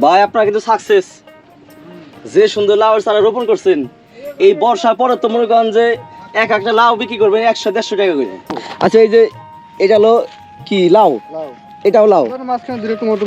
ভাই আপনারা কিন্তু সাকসেস যে সুন্দর লাউ চারা রোপণ করছেন এই বর্ষার পরে তো মনে করেন যে এক একটা লাউ বিক্রি করবেন একশো দেড়শো টাকা করে। আচ্ছা এই যে এটা হলো কি লাউ? এটাও লাউ?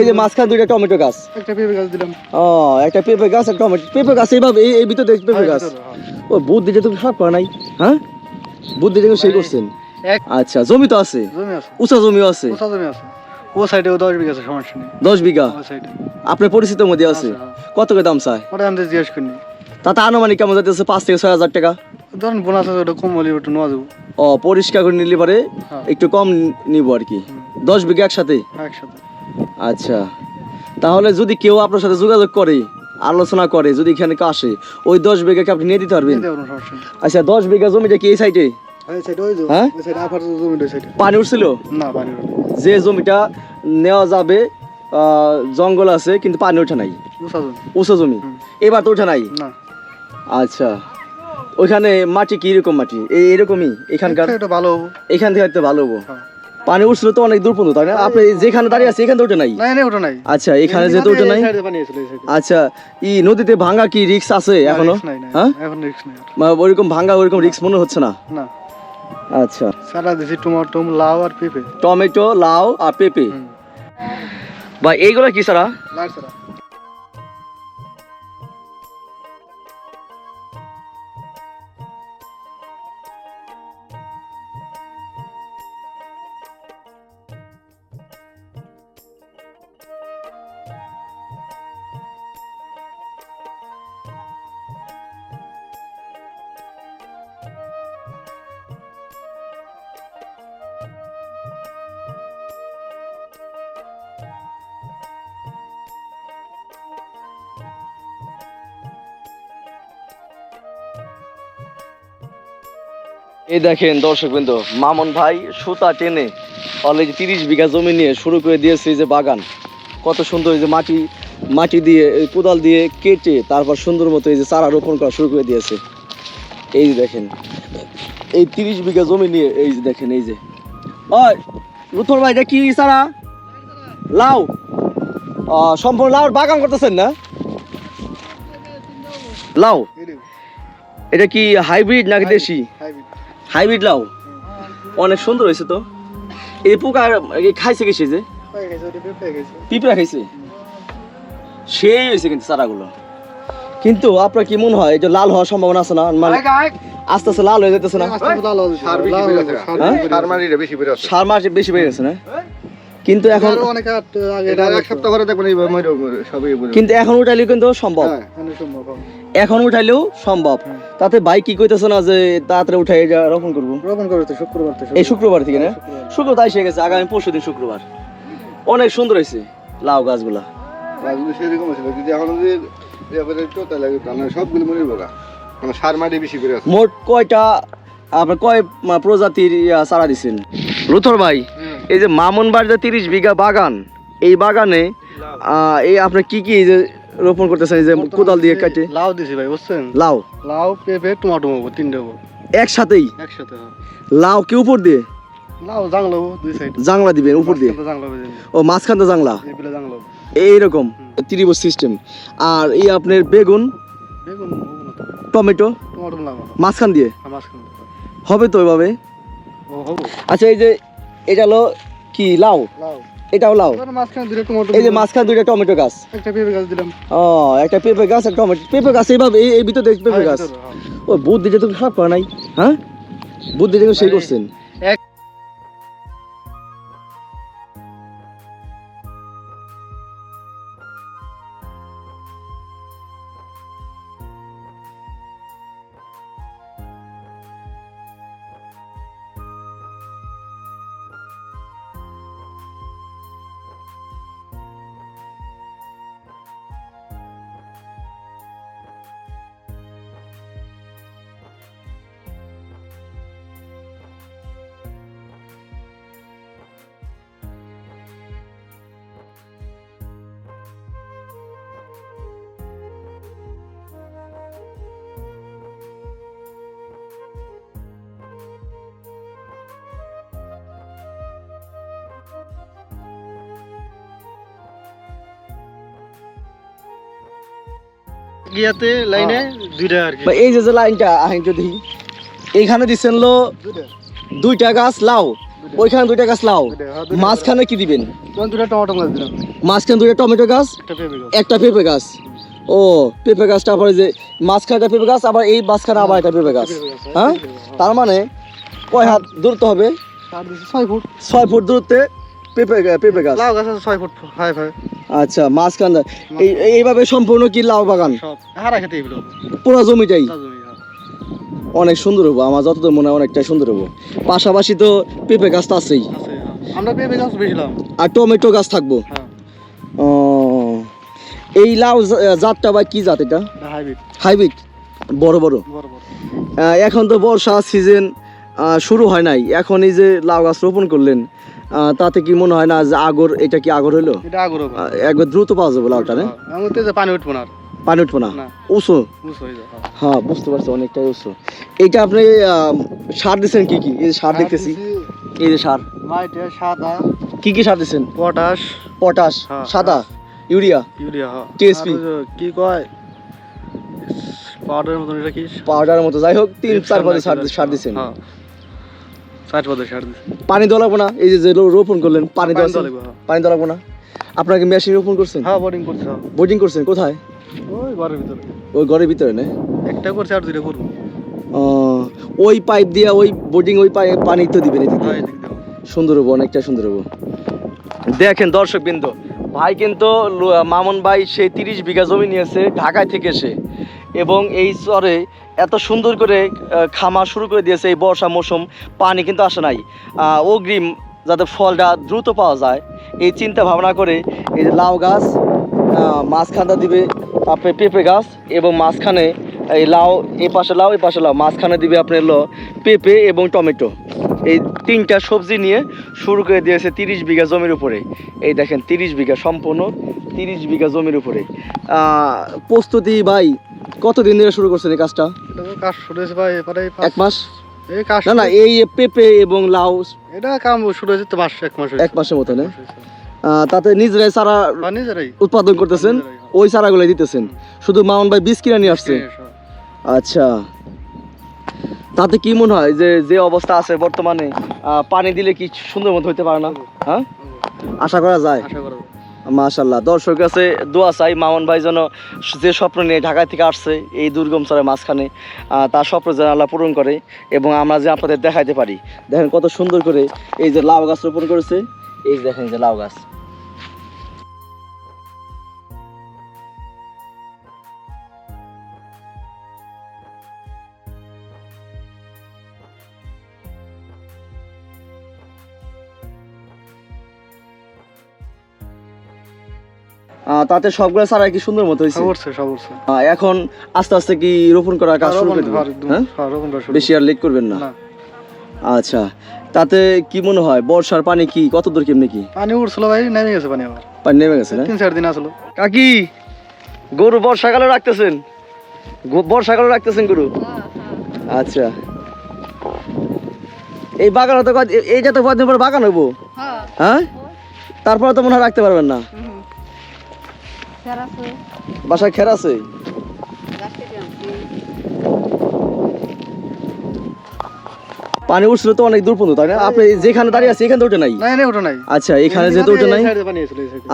এই যে মাঝখানে দুইটা টমেটো গাছ। একটা পেঁপে গাছ দিলাম। ও একটা পেঁপে গাছ একটা টমেটো। পেঁপে গাছ এইভাবে এই এই ভিতরে পেঁপে গাছ। ও বুদ্ধি যে তুমি সব করে নাই হ্যাঁ? বুদ্ধি যে সেই করছেন। আচ্ছা জমি তো আছে। উঁচা জমিও আছে। কোথা জমি আছে। ও সাইডেও দশ বিঘা আছে সমস্যা নেই। দশ বিঘা? ও সাইডে আপনার পরিচিতির মধ্যে আছে। কত করে দাম চায়? ওটা আমি জিজ্ঞেস করিনি। তাতে আনুমানিক কেমন পাঁচ থেকে ছয় হাজার টাকা। ধরেন বোনাস আছে ওটা কম হলে ওটা নেওয়া যাব। ও পরিষ্কার করে নিলে পরে হ্যাঁ। একটু কম নিব আর কি। দশ বিঘা একসাথে? একসাথে। আচ্ছা। তাহলে যদি কেউ আপনার সাথে যোগাযোগ করে আলোচনা করে যদি এখানে আসে ওই দশ বিঘাকে আপনি নিয়ে দিতে পারবেন? আচ্ছা দশ বিঘা জমিটা কি এই সাইডে হ্যাঁ? পানি উঠছিল? না পানি যে জমিটা নেওয়া যাবে জঙ্গল আছে কিন্তু পানি ওঠে নাই। উঁচা জমি। এবার তো ওঠে নাই? আচ্ছা। ওইখানে মাটি কি রকম মাটি? এরকমই এখানকার? ভালো এখান থেকে ভালো হব। হ্যাঁ। পানি উঠছিল তো অনেক দূর পর্যন্ত তাই না? আপনি যেখানে দাঁড়িয়ে আছে এখানে তো ওঠে নাই? আচ্ছা এখানে যেহেতু ওঠে নাই? আচ্ছা ই নদীতে ভাঙা কি রিক্স আছে এখনও? হ্যাঁ? এখন রিস্ক নাই। আর। মা- ওইরকম ভাঙা ওইরকম রিক্স মনে হচ্ছে না? না। আচ্ছা। সারা দিছি টমেটো লাউ আর পেঁপে। টমেটো লাউ আর পেঁপে। ভাই বা এইগুলো কি সারা? লাউ সারা। এই দেখেন দর্শক বিন্দু মামন ভাই সুতা টেনে অলরেডি তিরিশ বিঘা জমি নিয়ে শুরু করে দিয়েছে এই যে বাগান। কত সুন্দর এই যে মাটি মাটি দিয়ে এই কোদাল দিয়ে কেটে তারপর সুন্দর মতো এই যে চারা রোপণ করা শুরু করে দিয়েছে। এই যে দেখেন এই তিরিশ বিঘা জমি নিয়ে এই যে দেখেন এই যে। ওই রুথর ভাই এটা কি চারা? লাউ। সম্পূর্ণ লাউর বাগান করতেছেন না? লাউ। এটা কি হাইব্রিড নাকি দেশি? হাইব্রিড। হাইব্রিড লাউ অনেক সুন্দর হয়েছে তো। এই পোকা খাইছে কি সে যে পিঁপড়া খাইছে? সেই হয়েছে কিন্তু চারাগুলো। কিন্তু আপনার কি মনে হয় এটা লাল হওয়ার সম্ভাবনা আছে না? মানে আস্তে আস্তে লাল হয়ে যেতেছে না? সার। সার হ্যাঁ? বেশি মাস বেড়ে গেছে না? কিন্তু এখন অনেক আট- আগে এটা লাল এক সপ্তাহ করে দেখবেন এইভাবে মরে মরে সবই মরে কিন্তু এখন উঠাইলেও কিন্তু সম্ভব। হ্যাঁ এখানে উঠাইলেও সম্ভব। তাতে বাইক কি কইতেছে না যে তাড়াতাড়ি উঠাই এটা রোপণ করব? রোপণ করবে তো শুক্রবার এই শুক্রবার থেকে না? শুক্রবার। শুক্র তাই এসে গেছে আগামী পরশু দিন শুক্রবার। অনেক সুন্দর হয়েছে লাউ গাছগুলা। রাজনীতি সেরকম ছিল যদি এখন যদি করে একটু তাহলে সবগুলো মরে বোকা মানে সার মাটি বেশি করে মোট কয়টা আপনার কয় প্রজাতির চারা দিছেন? রুথর ভাই এই যে মামুন বাড়িতে তিরিশ বিঘা বাগান এই বাগানে আহ, এই আপনি কি কি যে রোপণ করতেছেন যে কোদাল দিয়ে কাটে। লাউ দিছি ভাই বুঝছেন? লাউ? লাউ পেঁপে টমেটো হব তিনটে হব একসাথেই? একসাথে হ্যাঁ। লাউ কি উপর দিয়ে? লাউ জাংলা দুই সাইড। জাংলা দিবেন উপর দিয়ে? ও মাঝখানটা জাংলা? এইরকম ত্রিভুজ সিস্টেম। আর এই আপনার বেগুন? বেগুন। টমেটো? টমেটো লাগাবো মাঝখান দিয়ে? হবে তো এভাবে? আচ্ছা এই যে এটা হলো কি লাউ? লাউ। এটাও লাউ টমেটো এই যে মাঝখান দুইটা টমেটো গাছ। একটা পেঁপে গাছ দিলাম। ও একটা পেঁপে গাছ একটা টমেটো। পেঁপে গাছ এইভাবে এই ভিতরে পেঁপে গাছ। হ্যাঁ, ও হ্যাঁ। বুদ্ধি যে তুমি সব করে নাই হ্যাঁ? বুদ্ধি যে সেই করছেন। গিয়াতে লাইনে দুইটা আর কি। এই যে যে লাইনটা আহেন যদি এইখানে দিচ্ছেন লো দুইটা। গাছ লাউ ওইখানে দুইটা গাছ লাউ হ্যাঁ। মাঝখানে কি দিবেন? দুইটা টমেটো গাছ দিলাম। মাঝখানে দুইটা টমেটো গাছ একটা পেঁপে গাছ। ও পেঁপে গাছটা আবার যে মাঝখানে একটা পেঁপে গাছ আবার এই মাঝখানে আবার একটা পেঁপে গাছ। হ্যাঁ হ্যাঁ। তার মানে কয় হাত দূরত্ব হবে? ছয় ফুট। ছয় ফুট দূরত্বে পেঁপে পেঁপে গাছ। লাউ গাছ আছে ছয় ফুট আচ্ছা মাঝখানে এই এই- এইভাবে সম্পূর্ণ কি লাউ বাগান? পুরো জমিটাই? হ্যাঁ। অনেক সুন্দর হব আমার যতদূর মনে হয় অনেকটাই সুন্দর হব। পাশাপাশি তো পেঁপে গাছ তো আছেই। হ্যাঁ। আমরা পেঁপে গাছ বেছিলাম আর টমেটো গাছ থাকব? হ্যাঁ। ও, এই লাউ জাতটা বা কি জাত এটা? হাইব্রিড। বড় বড়। এখন তো বর্ষা সিজন শুরু হয় নাই। এখন এই যে লাউ গাছ রোপণ করলেন তাতে কি মনে হয় না যে আগর এটা কি আগর হলো এটা আগরও আহ, একবার দ্রুত পাওয়া যাবে লাউটা না? আমি তো যে পানি উঠবো না পানি উঠবো না। উঁচু? হয়ে হ্যাঁ। হ্যাঁ বুঝতে পারছি অনেকটাই উঁচু। এইটা আপনি সার দিচ্ছেন কি কি? এই যে সার দেখতেছি। এই যে সার। সাদা। কি কি সার দিচ্ছেন পটাশ। পটাশ। হ্যাঁ, সাদা? ইউরিয়া? ইউরিয়া হ্যাঁ। TSP আর ওই যে কি কয়? পাউডারের মতন এটা কি? পাউডারের মতো। যাই হোক তিন চার পদে সার হ্যাঁ, সার দিচ্ছেন হ্যাঁ সার পানি দেওয়া লাগবো না? এই যে রোপণ করলেন পানি দেওয়া পানি দেওয়া লাগবে, হ্যাঁ। না? আপনাকে মেশিন রোপণ করছেন? হ্যাঁ বোর্ডিং করছে হ্যাঁ। বোর্ডিং করছেন কোথায়? ওই ঘরের ভিতরে। ওই ঘরের ভিতরে না? একটা করছে আর দুইটা করব। ওই পাইপ দিয়ে ওই বোর্ডিং ওই পাইপ পানি তো দিবেন এদিক হ্যাঁ সুন্দর হব অনেকটা সুন্দর হব। দেখেন দর্শক বিন্দু ভাই কিন্তু মামুন ভাই সেই তিরিশ বিঘা জমি নিয়েছে ঢাকায় থেকে এসে। এবং এই চরে এত সুন্দর করে খামার শুরু করে দিয়েছে এই বর্ষা মৌসুম, পানি কিন্তু আসে নাই। অগ্রিম যাতে ফলটা দ্রুত পাওয়া যায়, এই চিন্তা ভাবনা করে এই লাউ গাছ মাঝখানটা দিবে, তারপরে পেঁপে গাছ এবং মাঝখানে এই লাউ, এই পাশে লাউ, এই পাশে লাউ, মাঝখানে দিবে আপনি হলো পেঁপে এবং টমেটো। এই তিনটা সবজি নিয়ে শুরু করে দিয়েছে তিরিশ বিঘা জমির উপরে। এই দেখেন, তিরিশ বিঘা সম্পূর্ণ তিরিশ বিঘা জমির উপরে। প্রস্তুতি ভাই, কতদিন ধরে শুরু করছেন এই কাজটা? এটা তো কাজ শুরু হয়েছে ভাই এবারে এক মাস? এই কাজ না না এই পেঁপে এবং লাউ এটা কাম শুরু হয়েছে তো মাস এক মাস এক মাসের মতো না এক মাস হয়েছে। আহ, তাতে নিজেরাই উৎপাদন করতেছেন হ্যাঁ। ওই চারাগুলো দিতেছেন। শুধু মামুন ভাই বীজ কিনে নিয়ে আসছে? আচ্ছা। তাতে কি মনে হয় যে যে অবস্থা আছে বর্তমানে পানি দিলে কি সুন্দর মতো হইতে পারে না? হ্যাঁ? আশা করা যায়। আশা করা যায়। মাশাল্লাহ দর্শক কাছে দোয়া চাই মামুন ভাই যেন যে স্বপ্ন নিয়ে ঢাকা থেকে আসছে, এই দুর্গম চরের মাঝখানে তার স্বপ্ন যেন আল্লাহ পূরণ করে এবং আমরা যে আপনাদের দেখাইতে পারি। দেখেন কত সুন্দর করে এই যে লাউ গাছ রোপণ করেছে, এই দেখেন যে লাউ গাছ। তাতে সবগুলো চারা কি সুন্দর মতো হয়েছে। এখন আস্তে আস্তে কি রোপণ করার কাজ শুরু করে হ্যাঁ? হ্যাঁ, বেশি আর লেট করবেন না? না। আচ্ছা তাতে কি মনে হয় বর্ষার পানি কি কত দূর কেমনি কি? পানি উঠছিল ভাই নেমে গেছে পানি আবার। পানি নেমে গেছে তিন চার দিন আসলো। কাকি গরু বর্ষাকালে রাখতেছেন? গো- বর্ষাকালে রাখতেছেন গরু? আচ্ছা। এই বাগান তো এইটা তো কদিন পর বাগান হইবো? হ্যাঁ। হ্যাঁ? তারপরে তো মনে হয় রাখতে পারবেন না। বাসায় খের আছে? পানি উঠছিল তো অনেক দূর পর্যন্ত তাই না? আপনি যেখানে দাঁড়িয়ে আছে এখানে তো ওঠে নাই? আচ্ছা এখানে যেহেতু ওঠে নাই এ।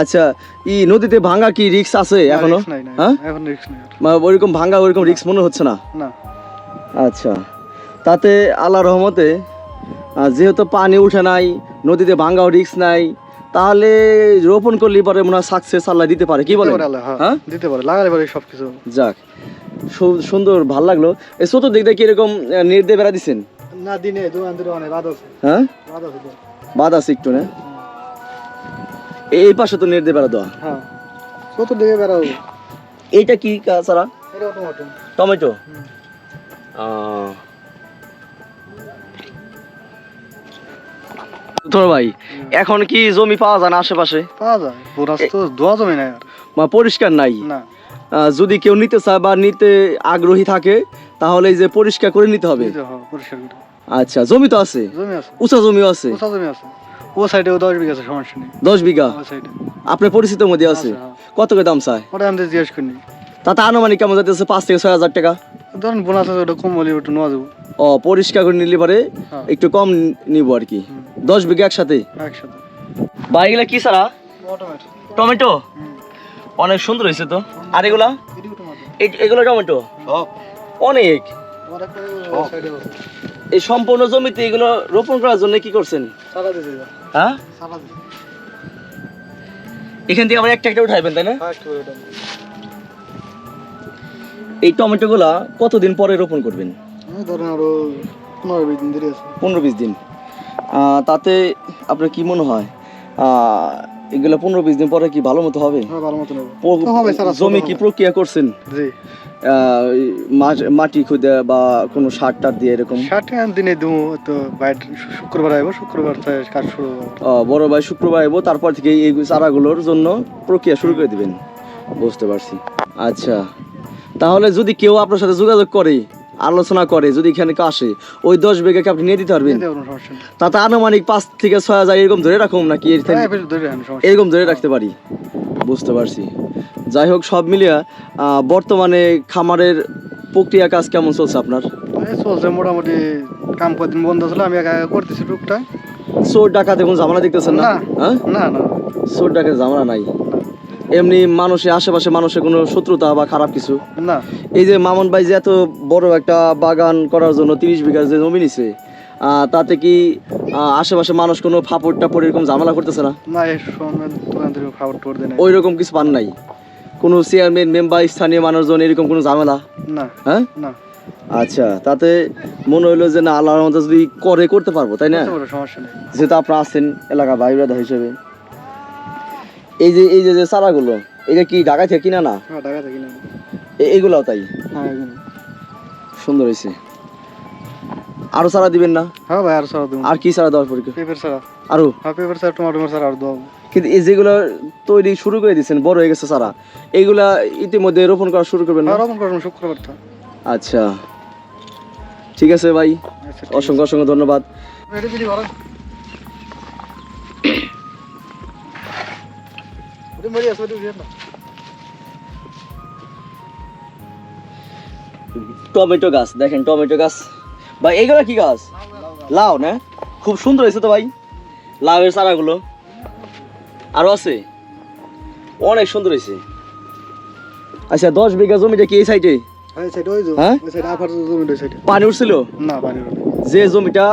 আচ্ছা ই নদীতে ভাঙা কি রিক্স আছে এখনও। হ্যাঁ। মানে ওইরকম ভাঙা ওইরকম রিক্স মনে হচ্ছে না? না। আচ্ছা তাতে আল্লাহ রহমতে যেহেতু পানি উঠে নাই নদীতে ভাঙ্গাও রিক্স নাই তাহলে রোপণ করলে পরে মনে হয় সাকসেস আল্লাহ দিতে পারে। কি বলে হ্যাঁ, হ্যাঁ? দিতে পারে লাগালে পারে সবকিছু। যাক সুন্দর ভালো লাগল। এই চতুর্দিক দিয়ে কীরকম নির্দে বেড়া দিচ্ছেন না দিনে অনেক রাত আছে। হ্যাঁ? রাত আছে তো। বাদ আছে একটু না? এই পাশে তো নির্দে বেড়া দেওয়া। হ্যাঁ চতুর্দিকে বেড়াবো এইটা কি সারা? টমাটো। ধরো ভাই এখন কি জমি পাওয়া যায় না আশেপাশে? পাওয়া যায় বোনাস তো দোয়া জমি নাই আর। বা পরিষ্কার নাই? না। যদি কেউ নিতে চায় বা নিতে আগ্রহী থাকে তাহলে এই যে পরিষ্কার করে নিতে হবে। পরিষ্কার করে। আচ্ছা জমি তো আছে? জমি আছে। উঁচা জমিও আছে? উঁচা জমি আছে। ও সাইডেও দশ বিঘা আছে সমস্যা নেই। বিঘা? ও সাইডে আপনার পরিচিত মধ্যে আছে হ্যাঁ। কত করে দাম চায়? ওটা আমি জিজ্ঞেস করিনি। তাতে আনুমানিক কেমন যাইতেছে? পাঁচ থেকে ছয় হাজার টাকা। ধরুন বোনাস আছে ওটা কম হলে ওটা নেওয়া যাব। ও পরিষ্কার করে নিলে পরে হ্যাঁ। একটু কম নিব আর কি। দশ বিঘা একসাথে? একসাথে। বা এগুলা কি সারা টমেটো। অনেক সুন্দর হয়েছে তো। আর এগুলা? এগুলো টমেটো? অনেক। এই সম্পূর্ণ জমিতে এগুলো রোপণ করার জন্য কি করছেন? হ্যাঁ? এখান থেকে আবার একটা একটা উঠাইবেন তাই না? ওটা এই টমেটো গুলা কতদিন পরে রোপণ করবেন? ধরেন আরও পনেরো বিশ দিন দেরি আছে। পনেরো বিশ দিন। তাতে আপনার কি মনে হয়? এগুলো পনেরো বিশ দিন পরে কি ভালো মতো হবে? হ্যাঁ জমি কি প্রক্রিয়া করছেন? মাটি খুদে বা কোনো সার টার দিয়ে এরকম? দিনে দেবো তো শুক্রবার আইবো শুক্রবার কাজ শুরু বড় ভাই শুক্রবার এবো তারপর থেকে এই চারাগুলোর জন্য প্রক্রিয়া শুরু করে দিবেন। বুঝতে পারছি। আচ্ছা। তাহলে যদি কেউ আপনার সাথে যোগাযোগ করে আলোচনা করে যদি এখানে আসে ওই দশ বিঘাকে আপনি নিয়ে দিতে পারবেন? তাতে আনুমানিক পাঁচ থেকে ছয় হাজার এরকম ধরে রাখুন নাকি হ্যাঁ এরকম ধরে রাখতে পারি। বুঝতে পারছি। যাই হোক সব মিলিয়ে আহ, বর্তমানে খামারের প্রক্রিয়া কাজ কেমন চলছে আপনার? চলছে মোটামুটি কাম কদিন বন্ধ ছিল আমি একা করতেছি টুকটাক। চোর ডাকাতে কোনো ঝামেলা দেখতেছেন না? না। হ্যাঁ? না না। চোর ডাকাতে ঝামেলা নাই। এমনি মানুষের আশেপাশে মানুষের কোনো শত্রুতা বা খারাপ কিছু? না। এই যে মামুন ভাই যে এত বড় একটা বাগান করার জন্য তিরিশ বিঘা যে জমি নিছে তাতে কি আশেপাশে মানুষ কোনো ফাপড় টাপড় এরকম ঝামেলা করতেছে না? ওই রকম কিছু পান নাই? কোনো চেয়ারম্যান মেম্বার স্থানীয় মানুষজন এরকম কোনো ঝামেলা? না হ্যাঁ? না। আচ্ছা তাতে মনে হইল যে না আল্লাহর মতো যদি করে করতে পারব তাই না? যেহেতু আপনারা আছেন এলাকা ভাই হিসেবে। এই যে এই যে যে চারাগুলো এটা কি ঢাকা থেকে কিনা না? হ্যাঁ থাকি এগুলাও তাই? হ্যাঁ সুন্দর হয়েছে। আরও চারা দিবেন না? হ্যাঁ ভাই আর সারা দেবো। আর কি চারা দেওয়ার পরীক্ষা? পেপার ছাড়া আরও? হ্যাঁ পেপার ছাড়া টমাটো ছাড়া আর দেবো কিন্তু এই যেগুলো তৈরি শুরু করে দিচ্ছেন বড় হয়ে গেছে চারা এইগুলা ইতিমধ্যে রোপণ করা শুরু করবেন না? আর রকম করব শুক্রবার আচ্ছা। ঠিক আছে ভাই আচ্ছা অসংখ্য অসংখ্য ধন্যবাদ। মরি আসবে তুই না। টমেটো গাছ দেখেন টমেটো গাছ। ভাই এইগুলো কি গাছ? লাউ না? খুব সুন্দর হয়েছে তো ভাই লাউয়ের চারাগুলো। আরও আছে? অনেক সুন্দর হয়েছে। আচ্ছা দশ বিঘা জমিটা কি এই সাইডে হ্যাঁ? পানি উঠছিল না পানি যে জমিটা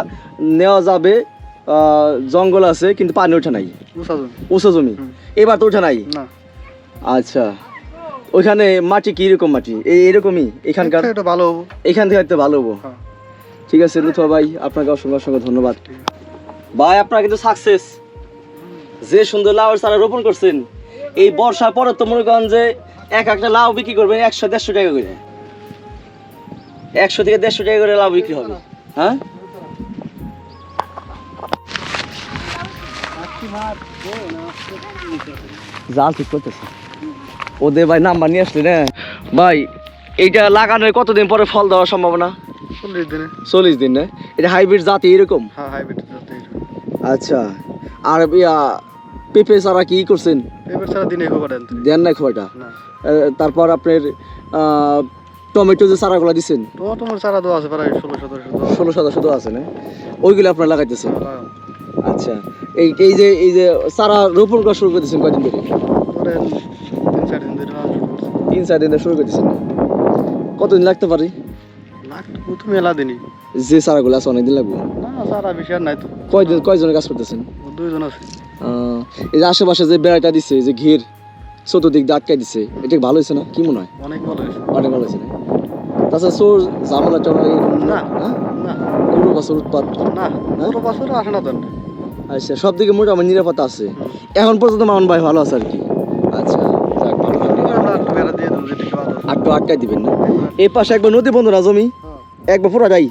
নেওয়া যাবে জঙ্গল আছে কিন্তু পানি ওঠে নাই। উঁচু জমি। এবার তো ওঠে নাই? আচ্ছা। ওইখানে মাটি কি রকম মাটি? এই এরকমই এখানকার ভালো হব। এখান থেকে একটা ভালো হব। হ্যাঁ। ঠিক আছে লুথুয়া ভাই আপনাকে অসংখ্য অসংখ্য ধন্যবাদ। ভাই আপনারা কিন্তু সাকসেস যে সুন্দর লাউয়ের চারা রোপণ করছেন এই বর্ষার পরে তো মনে করেন যে এক একটা লাউ বিক্রি করবেন একশো দেড়শো টাকা করে। একশো থেকে দেড়শো টাকা করে লাউ বিক্রি হবে। হ্যাঁ? জাল ঠিক করতেছে। ওদের ভাই নাম্বার নিয়ে আসলে না ভাই এইটা লাগানোর কতদিন পরে ফল দেওয়ার সম্ভাবনা? চল্লিশ দিনে। চল্লিশ দিন না? এটা হাইব্রিড জাতি এরকম? হ্যাঁ হাইব্রিড আচ্ছা। আর ইয়া পেঁপে চারা কি করছেন? পেপার ছাড়া দিনে এগো দেন না। খোয়াটা তারপর আপনার টমেটো যে চারাগুলো দিচ্ছেন তো তোমার চারা দেওয়া আছে প্রায় ষোলো সতেরোশো ষোলো তো আছে না? ওইগুলো আপনার লাগাইতেছেন? লাগাও। আচ্ছা এই এই যে এই যে চারা রোপণ করা শুরু করে কয়দিন ধরে? তিন চার দিন ধরে শুরু করে কতদিন লাগতে পারে? মেলা দিনই। যে চারাগুলো আছে অনেকদিন লাগবে। না চারা বেশি আর নাই তো। কয়দিন কয়জনের কাজ করতেছেন? দুইজন আছে। এই যে আশেপাশে যে বেড়াটা এই যে ঘির চতুর্দিক দিয়ে আটকাই দিচ্ছে এটা ভালো হয়েছে না? কি মনে হয়? অনেক ভালো হয়েছে। অনেক ভালো হয়েছে না? তাছাড়া চোর ঝামেলা টমেলা এরকম না। হ্যাঁ? না। গরু বাছুর উৎপাত না বছর আসে না আচ্ছা সব দিকে মোটামুটি নিরাপত্তা আছে। এখন পর্যন্ত মামন ভাই ভালো আছে আর কি। আচ্ছা যাক ভালো আটটু দিবেন না। এই পাশে একবার নদী বন্ধ না জমি। একবার একবার পুরাটাই